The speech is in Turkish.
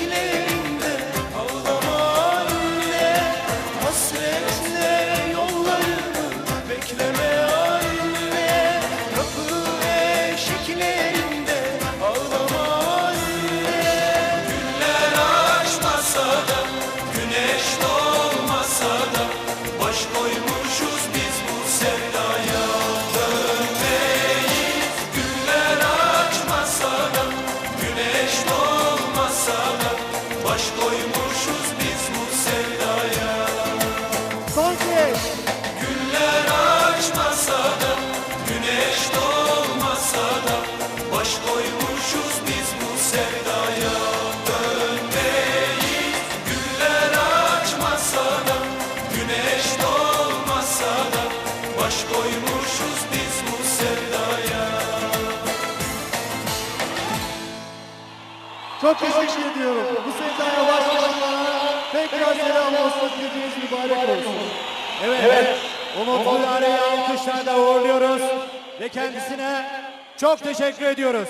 beklerim Sanki Güller açmasa da Güneş doğmasa da Baş koymuşuz biz bu sevdaya. Dönmeyiz Güller açmasa da Güneş doğmasa da Baş koymuşuz biz bu sevdaya. Çok teşekkür ediyorum. Bu sevdaya baş başa tekrar selam olsun. Geceniz mübarek olsun. Evet, evet. Umut Uyare'yi alkışlarla uğurluyoruz ve kendisine çok teşekkür ediyoruz.